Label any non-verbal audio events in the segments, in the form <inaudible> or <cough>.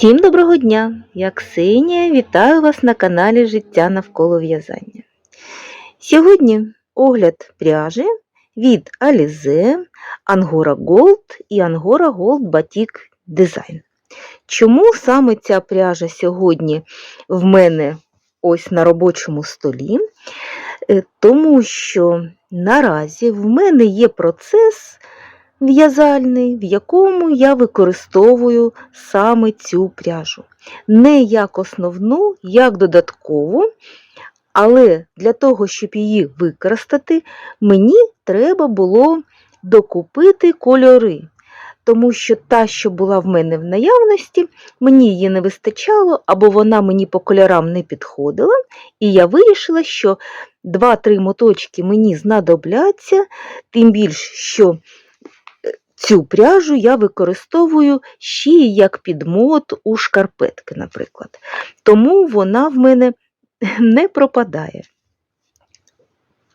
Всім доброго дня! Я Ксенія, вітаю вас на каналі Життя навколо в'язання. Сьогодні огляд пряжі від Alize, Angora Gold і Angora Gold Batik Design. Чому саме ця пряжа сьогодні в мене ось на робочому столі? Е, Тому що наразі в мене є процес в'язальний, в якому я використовую саме цю пряжу. Не як основну, як додаткову, але для того, щоб її використати, мені треба було докупити кольори. Тому що та, що була в мене в наявності, мені її не вистачало, або вона мені по кольорам не підходила, і я вирішила, що 2-3 моточки мені знадобляться, тим більш, що Цю пряжу я використовую ще як підмот у шкарпетки, наприклад. Тому вона в мене <laughs> не пропадає,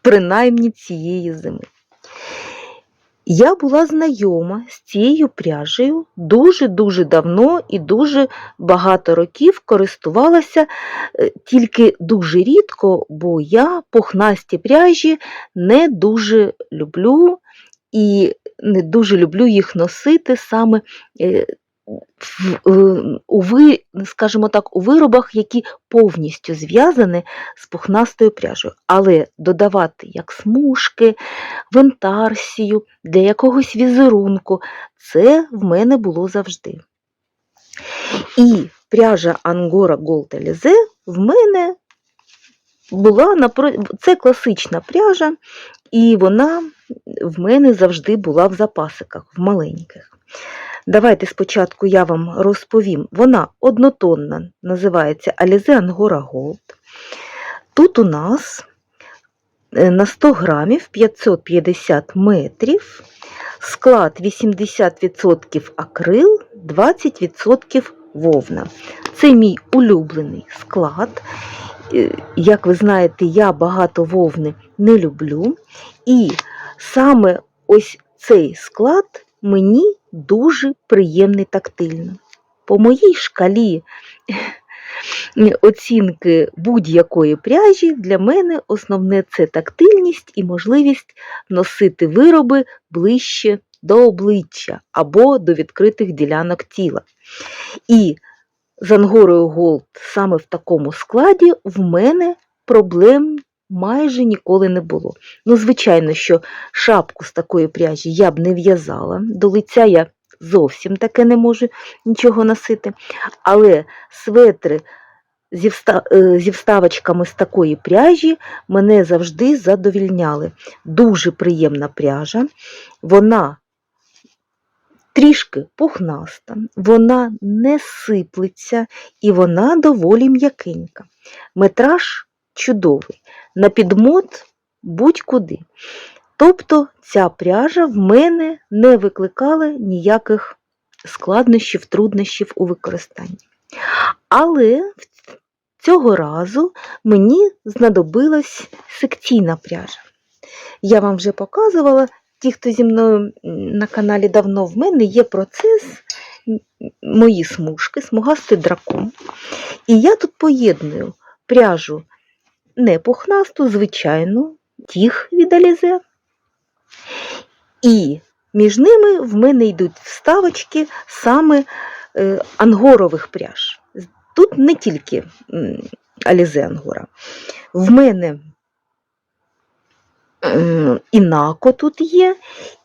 принаймні цієї зими. Я була знайома з цією пряжею дуже-дуже давно і дуже багато років користувалася е, тільки дуже рідко, бо я пухнасті пряжі не дуже люблю і не дуже люблю їх носити саме е, у скажімо так, у виробах, які повністю зв'язані з пухнастою пряжею. Але додавати як смужки, вентарсію, для якогось візерунку, це в мене було завжди. І пряжа Angora Gold Alize в мене була це класична пряжа, і вона в мене завжди була в запасиках, в маленьких. Давайте спочатку я вам розповім. Вона однотонна, називається Alize Angora Gold. Тут у нас е, на 100 грамів 550 метрів, склад 80% акрил, 20% вовна. Це мій улюблений склад. Е, Як ви знаєте, я багато вовни не люблю. І саме ось цей склад мені дуже приємний тактильно. По моїй шкалі оцінки будь-якої пряжі для мене основне це тактильність і можливість носити вироби ближче до обличчя або до відкритих ділянок тіла. І з ангорою Голд саме в такому складі в мене проблем майже ніколи не було. Ну, звичайно, що шапку з такої пряжі я б не в'язала, до лиця я зовсім таке не можу нічого носити. Але светри зі, е, вставочками з такої пряжі мене завжди задовільняли. Дуже приємна пряжа, вона трішки пухнаста, вона не сиплеться і вона доволі м'якенька. Метраж чудовий, на підмот будь-куди. Тобто ця пряжа в мене не викликала ніяких складнощів, труднощів у використанні. Але цього разу мені знадобилась секційна пряжа. Я вам вже показувала, ті, хто зі мною на каналі давно, в мене є процес мої смужки, смугастий дракон. І я тут поєдную пряжу не пухнасту, звичайну, тіх від Alize. І між ними в мене йдуть вставочки саме е, ангорових пряж. Тут не тільки Alize ангора. В мене інако тут є,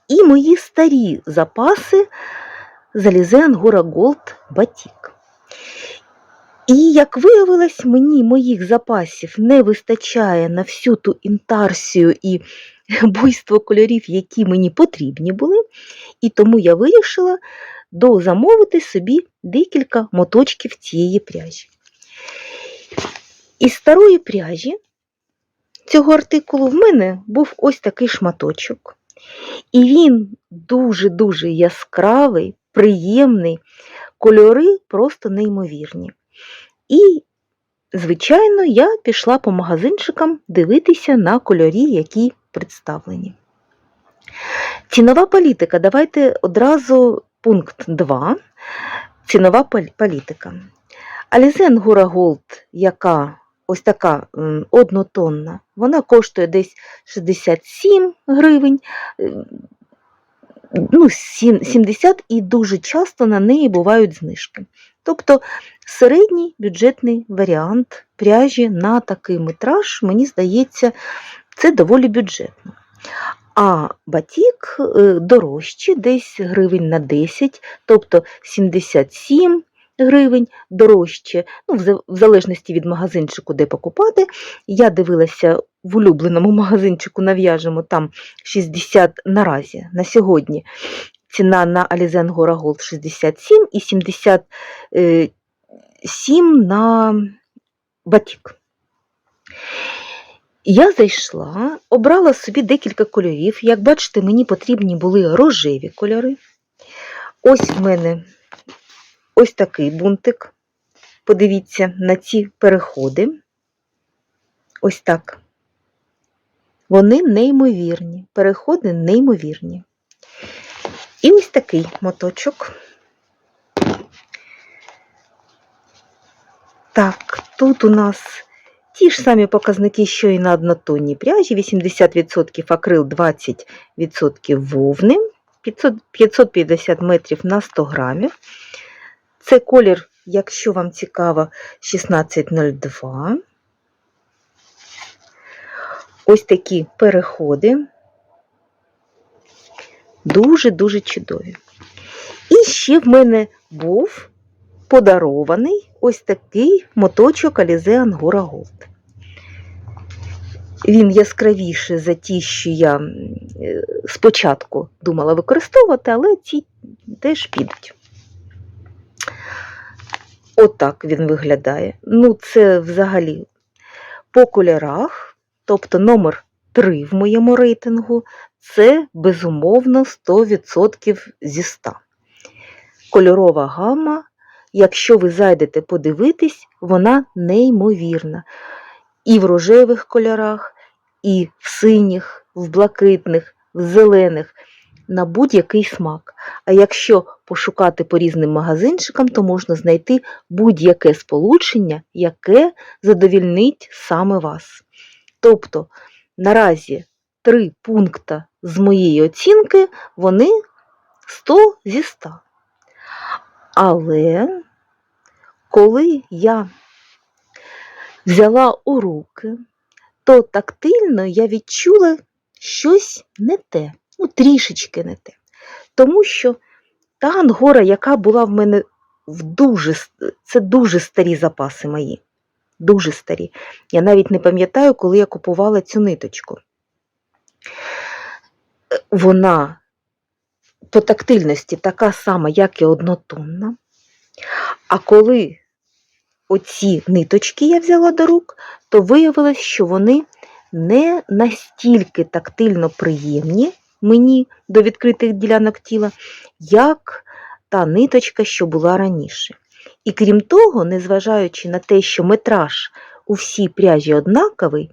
і мої старі запаси з Alize Angora Gold Batik. І, як виявилось, мені моїх запасів не вистачає на всю ту інтарсію і <laughs> буйство кольорів, які мені потрібні були, і тому я вирішила дозамовити собі декілька моточків цієї пряжі. Із старої пряжі цього артикулу в мене був ось такий шматочок. І він дуже-дуже яскравий, приємний, кольори просто неймовірні. І, звичайно, я пішла по магазинчикам дивитися на кольорі, які представлені. Цінова політика. Давайте одразу пункт 2. цінова політика. Angora Gold, яка ось така однотонна, вона коштує десь 67 гривень, ну, 70 і дуже часто на неї бувають знижки. Тобто середній бюджетний варіант пряжі на такий метраж, мені здається, це доволі бюджетно. А батік е, дорожче, десь гривень на 10, тобто 77 гривень дорожче, ну, в залежності від магазинчику, де покупати. Я дивилася в улюбленому <laughs> магазинчику нав'яжемо, там 60 наразі, на сьогодні. Ціна на Alize Angora Gold 67 і 77 на батік. Я зайшла, обрала собі декілька кольорів. Як бачите, мені потрібні були рожеві кольори. Ось в мене ось такий бунтик. Подивіться на ці переходи. Ось так. Вони неймовірні, переходи неймовірні. І ось такий моточок. Так, тут у нас ті ж самі показники, що і на однотонній пряжі: 80% акрил, 20% вовни, 500 550 метрів на 100 грамів. Це колір, якщо вам цікаво, 1602. Ось такі переходи. Дуже-дуже чудові. І ще в мене був подарований ось такий моточок Alize Angora Gold. Він яскравіший за ті, що я е, спочатку думала використовувати, але ці теж підуть. Отак він виглядає. Ну, це взагалі по кольорах, тобто номер 3 в моєму рейтингу, це безумовно 100% зі 100. Кольорова гама, якщо ви зайдете подивитись, вона неймовірна. І в рожевих кольорах, і в синіх, в блакитних, в зелених, на будь-який смак. А якщо пошукати по різним магазинчикам, то можна знайти будь-яке сполучення, яке задовільнить саме вас. Тобто, наразі три пункти з моєї оцінки, вони 100 зі 100. Але коли я взяла у руки, то тактильно я відчула щось не те, ну трішечки не те. Тому що та ангора, яка була в мене в дуже, це дуже старі запаси мої. Дуже старі. Я навіть не пам'ятаю, коли я купувала цю ниточку. Е, Вона по тактильності така сама, як і однотонна. А коли оці ниточки я взяла до рук, то виявилось, що вони не настільки тактильно приємні мені до відкритих ділянок тіла, як та ниточка, що була раніше. І крім того, незважаючи на те, що метраж у всій пряжі однаковий,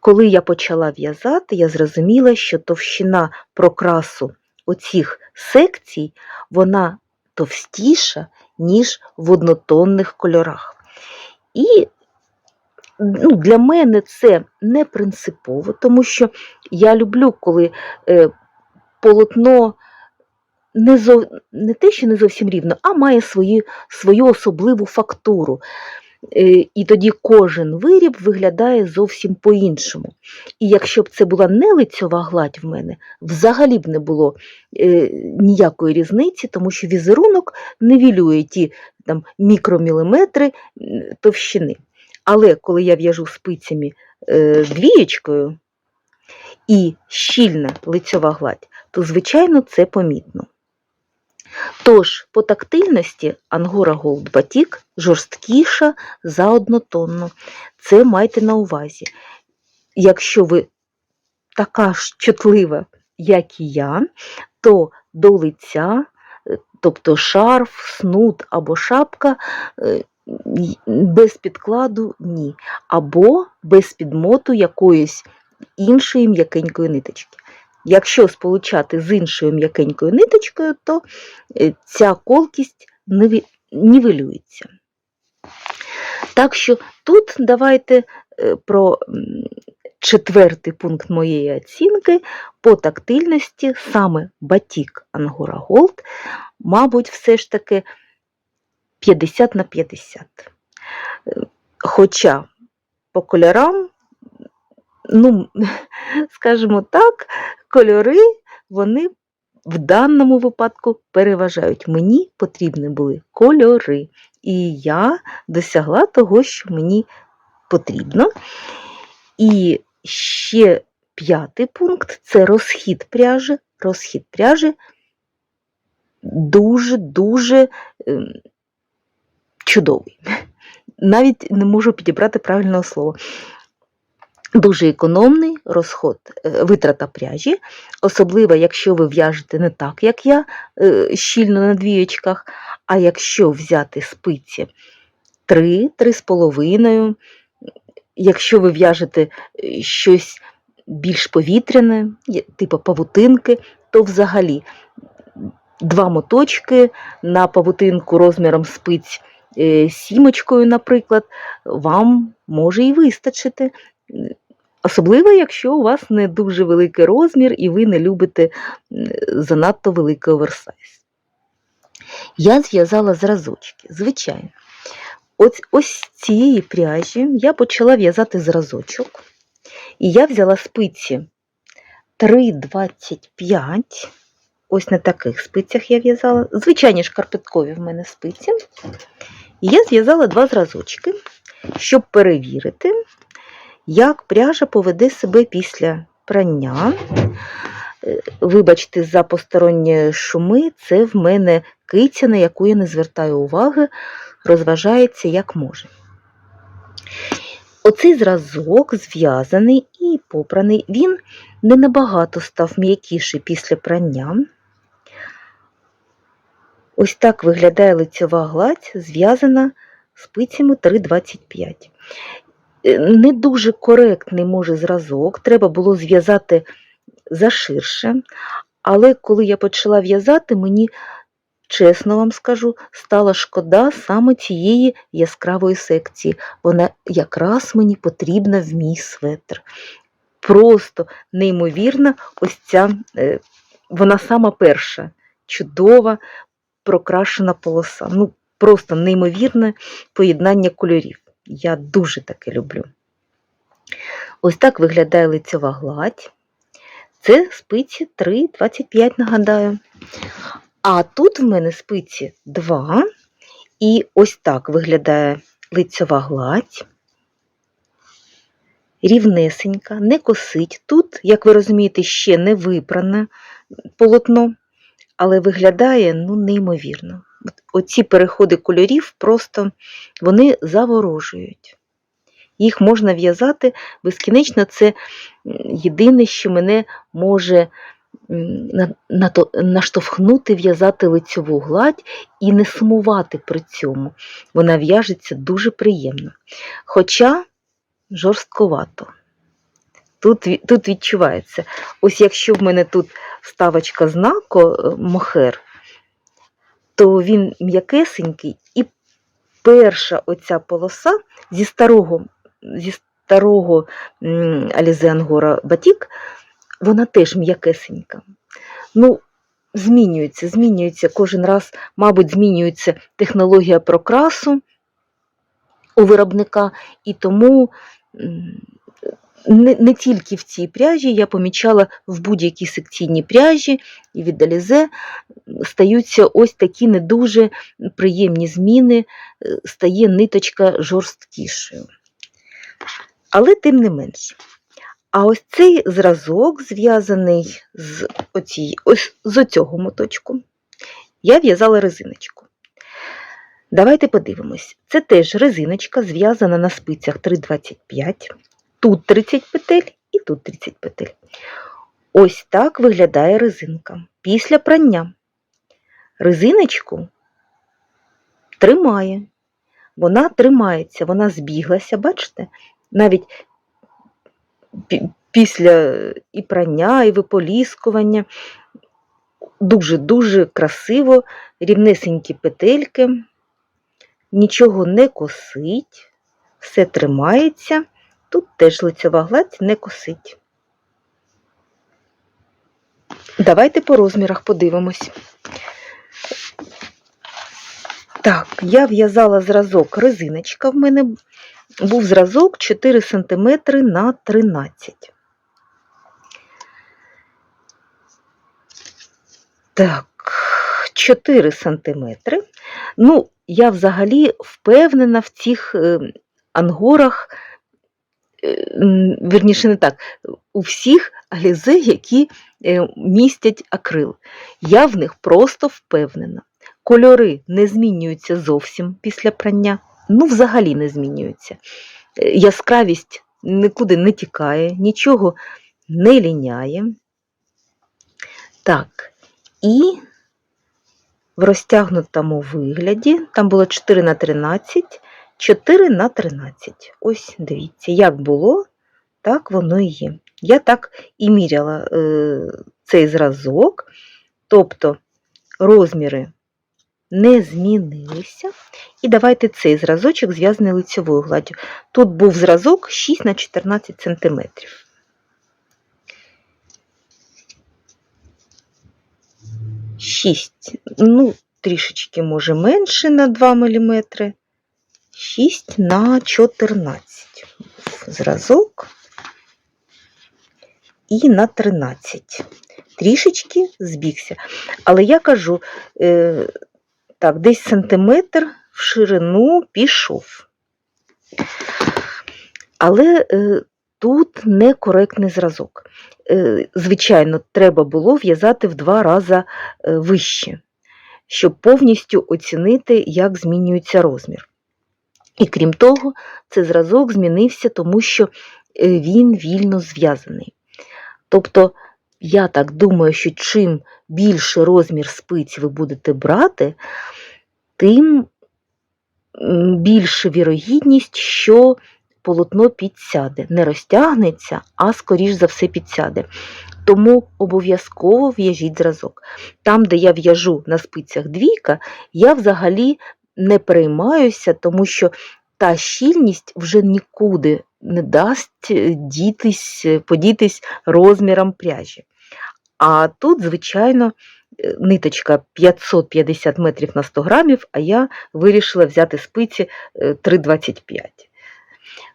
коли я почала в'язати, я зрозуміла, що товщина прокрасу оцих секцій, вона товстіша, ніж в однотонних кольорах. І ну, для мене це не принципово, тому що я люблю, коли е, полотно не, зов... не те, що не зовсім рівно, а має свої, свою особливу фактуру. Е, І тоді кожен виріб виглядає зовсім по-іншому. І якщо б це була не лицьова гладь в мене, взагалі б не було е, ніякої різниці, тому що візерунок нивелює ті там, мікроміліметри товщини. Але коли я в'яжу спицями е, двієчкою і щільна лицьова гладь, то, звичайно, це помітно. Тож, по тактильності Angora Gold Batik жорсткіша за однотонну. Це майте на увазі. Якщо ви така ж чутлива, як і я, то до лиця, е, тобто шарф, снуд або шапка, е, без підкладу ні. Або без підмоту якоїсь іншої м'якенької ниточки. Якщо сполучати з іншою м'якенькою ниточкою, то е, ця колкість нівелюється. Так що тут давайте е, про четвертий пункт моєї оцінки по тактильності саме Батік Ангора Голд, мабуть, все ж таки 50 на 50. Е, Хоча по кольорам, ну, <laughs> скажімо так, кольори вони в даному випадку переважають. Мені потрібні були кольори, і я досягла того, що мені потрібно. І ще п'ятий пункт це розхід пряжі. Розхід пряжі дуже-дуже чудовий. Навіть не можу підібрати правильного слова. Дуже економний розход, е, витрата пряжі, особливо, якщо ви в'яжете не так, як я, е, щільно на двієчках, а якщо взяти спиці 3, 3,5, якщо ви в'яжете е, щось більш повітряне, типу павутинки, то взагалі два моточки на павутинку розміром спиць сімочкою, наприклад, вам може і вистачити. Особливо, якщо у вас не дуже великий розмір і ви не любите занадто великий оверсайз. Я зв'язала зразочки, звичайно. Ось, ось цієї пряжі я почала в'язати зразочок. І я взяла спиці 3,25. Ось на таких спицях я в'язала. Звичайні шкарпеткові в мене спиці. Я зв'язала два зразочки, щоб перевірити, як пряжа поведе себе після прання. Е, Вибачте, за посторонні шуми, це в мене киця, на яку я не звертаю уваги, розважається як може. Оцей зразок зв'язаний і попраний, він не набагато став м'якіший після прання. Ось так виглядає лицьова гладь, зв'язана спицями 3,25. Е, Не дуже коректний може зразок, треба було зв'язати заширше, але коли я почала в'язати, мені, чесно вам скажу, стала шкода саме цієї яскравої секції. Вона якраз мені потрібна в мій светр. Просто неймовірна ось ця, е, вона сама перша, чудова, прокрашена полоса. Ну, просто неймовірне поєднання кольорів. Я дуже таке люблю. Ось так виглядає лицьова гладь. Це спиці 3,25, нагадаю. А тут в мене спиці 2. І ось так виглядає лицьова гладь. Рівнесенька, не косить. Тут, як ви розумієте, ще не випране полотно, але виглядає ну, неймовірно. Оці переходи кольорів просто вони заворожують. Їх можна в'язати безкінечно. Це єдине, що мене може наштовхнути в'язати лицьову гладь і не сумувати при цьому. Вона в'яжеться дуже приємно. Хоча жорстковато. Тут, тут відчувається. Ось якщо в мене тут вставочка знако е, мохер, то він м'якесенький, і перша оця полоса зі старого, зі старого Алізе Ангора Батік, вона теж м'якесенька. Ну, змінюється, змінюється кожен раз, мабуть, змінюється технологія прокрасу у виробника, і тому не, не тільки в цій пряжі, я помічала в будь-якій секційній пряжі і від Алізе стаються ось такі не дуже приємні зміни, е, стає ниточка жорсткішою. Але тим не менш. А ось цей зразок, зв'язаний з, оцій, ось з оцього моточку, я в'язала резиночку. Давайте подивимось. Це теж резиночка, зв'язана на спицях 3,25. Тут 30 петель і тут 30 петель. Ось так виглядає резинка після прання. Резиночку тримає. Вона тримається, вона збіглася, бачите? Навіть після і прання, і виполіскування дуже-дуже красиво, рівнесенькі петельки, нічого не косить, все тримається. Тут теж лицьова гладь не косить. Давайте по розмірах подивимось. Так, я в'язала зразок резиночка. В мене був зразок 4 см на 13. Так, 4 сантиметри. Ну, я взагалі впевнена в цих е, ангорах, вірніше не так, у всіх алізе, які е, містять акрил. Я в них просто впевнена. Кольори не змінюються зовсім після прання, ну, взагалі не змінюються. Е, Яскравість нікуди не тікає, нічого не ліняє. Так, і в розтягнутому вигляді, там було 4 на 13, 4 на 13. Ось дивіться, як було, так воно і є. Я так і міряла е, цей зразок, тобто розміри не змінилися. І давайте цей зразочок зв'язаний лицьовою гладдю. Тут був зразок 6 на 14 см. Шість, ну, трішечки може менше на 2 мм. 6 на 14 зразок і на 13. Трішечки збігся. Але я кажу, е, так, десь сантиметр в ширину пішов. Але е, тут некоректний зразок. Е, звичайно, треба було в'язати в два рази е, вище, щоб повністю оцінити, як змінюється розмір. І крім того, цей зразок змінився, тому що е, він вільно зв'язаний. Тобто, я так думаю, що чим більше розмір спиць ви будете брати, тим м, більше вірогідність, що полотно підсяде. Не розтягнеться, а скоріш за все підсяде. Тому обов'язково в'яжіть зразок. Там, де я в'яжу на спицях двійка, я взагалі не переймаюся, тому що та щільність вже нікуди не дасть е, дітись, е, подітись розміром пряжі. А тут, звичайно, е, ниточка 550 метрів на 100 грамів, а я вирішила взяти спиці е, 3,25.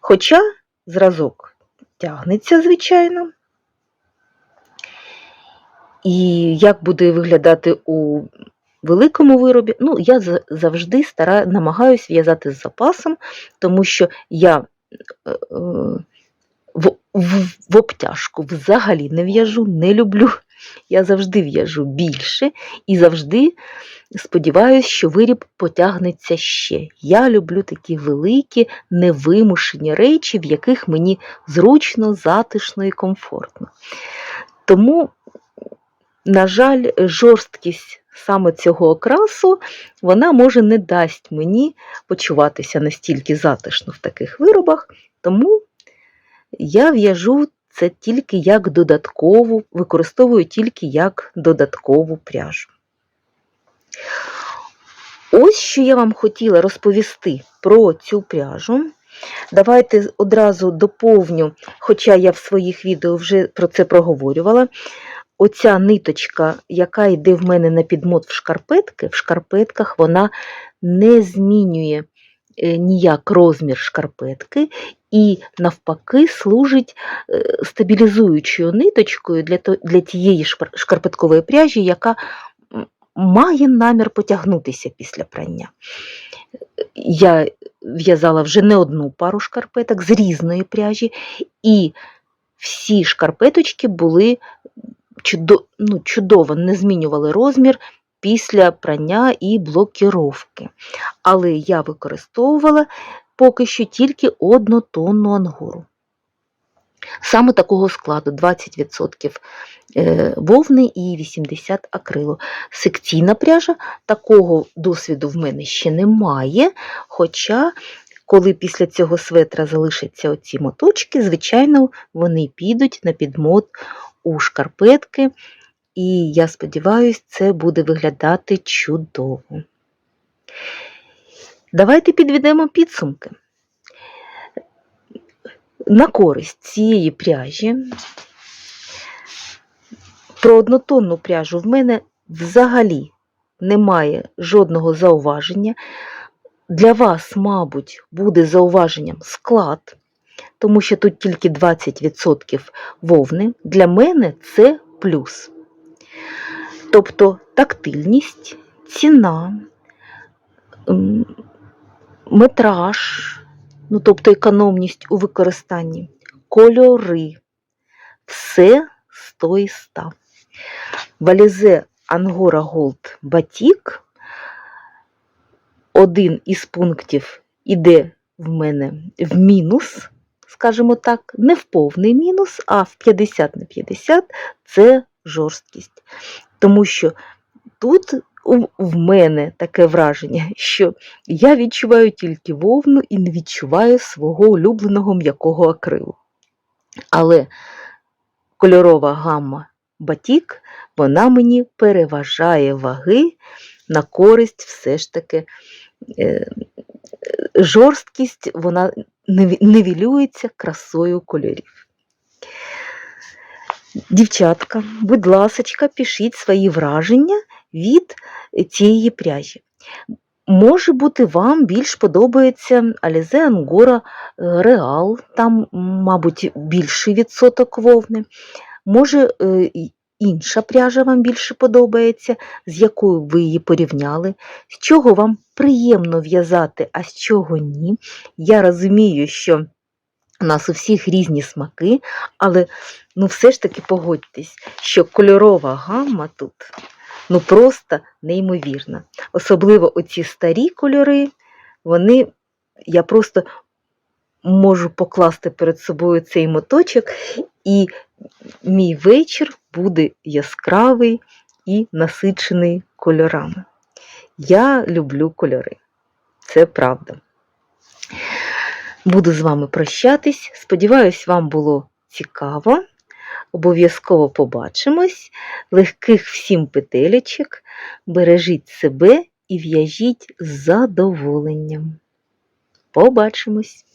Хоча зразок тягнеться, звичайно. І як буде виглядати у великому виробі, ну, я завжди стара, намагаюся в'язати з запасом, тому що я е, е, в, в, в обтяжку взагалі не в'яжу, не люблю. Я завжди в'яжу більше і завжди сподіваюся, що виріб потягнеться ще. Я люблю такі великі, невимушені речі, в яких мені зручно, затишно і комфортно. Тому, на жаль, жорсткість саме цього окрасу, вона може не дасть мені почуватися настільки затишно в таких виробах, тому я в'яжу це тільки як додаткову, використовую тільки як додаткову пряжу. Ось що я вам хотіла розповісти про цю пряжу. Давайте одразу доповню, хоча я в своїх відео вже про це проговорювала. Оця ниточка, яка йде в мене на підмот в шкарпетки, в шкарпетках вона не змінює е, ніяк розмір шкарпетки і навпаки служить е, стабілізуючою ниточкою для, для тієї шкарпеткової пряжі, яка має намір потягнутися після прання. Я в'язала вже не одну пару шкарпеток з різної пряжі, і всі шкарпеточки були чудо, ну, чудово, не змінювали розмір після прання і блокіровки. Але я використовувала поки що тільки однотонну ангору. Саме такого складу 20% е, вовни і 80 акрилу. Секційна пряжа, такого досвіду в мене ще немає. Хоча, коли після цього светра залишаться оці моточки, звичайно, вони підуть на підмот у шкарпетки. і я сподіваюся, це буде виглядати чудово. Давайте підведемо підсумки. На користь цієї пряжі. Про однотонну пряжу в мене взагалі немає жодного зауваження. Для вас, мабуть, буде зауваженням склад, тому що тут тільки 20% вовни. Для мене це плюс. Тобто тактильність, ціна, метраж, ну, тобто економність у використанні, кольори, все 100 із 100. Валізе Ангора Голд Батік. Один із пунктів іде в мене в мінус, скажімо так, не в повний мінус, а в 50 на 50 це жорсткість. Тому що тут в мене таке враження, що я відчуваю тільки вовну і не відчуваю свого улюбленого м'якого акрилу. Але кольорова гамма батік, вона мені переважає ваги на користь все ж таки. Жорсткість вона нівелюється красою кольорів. Дівчатка, будь ласочка, пишіть свої враження від цієї пряжі. Може бути, вам більш подобається Alize Angora Real, там, мабуть, більший відсоток вовни. Може, е, інша пряжа вам більше подобається, з якою ви її порівняли, з чого вам приємно в'язати, а з чого ні. Я розумію, що у нас у всіх різні смаки, але ну, все ж таки погодьтесь, що кольорова гамма тут ну, просто неймовірна. Особливо оці старі кольори, вони, я просто можу покласти перед собою цей моточок, і мій вечір буде яскравий і насичений кольорами. Я люблю кольори. Це правда. Буду з вами прощатись. Сподіваюсь, вам було цікаво. Обов'язково побачимось. Легких всім петелечок. Бережіть себе і в'яжіть з задоволенням. Побачимось!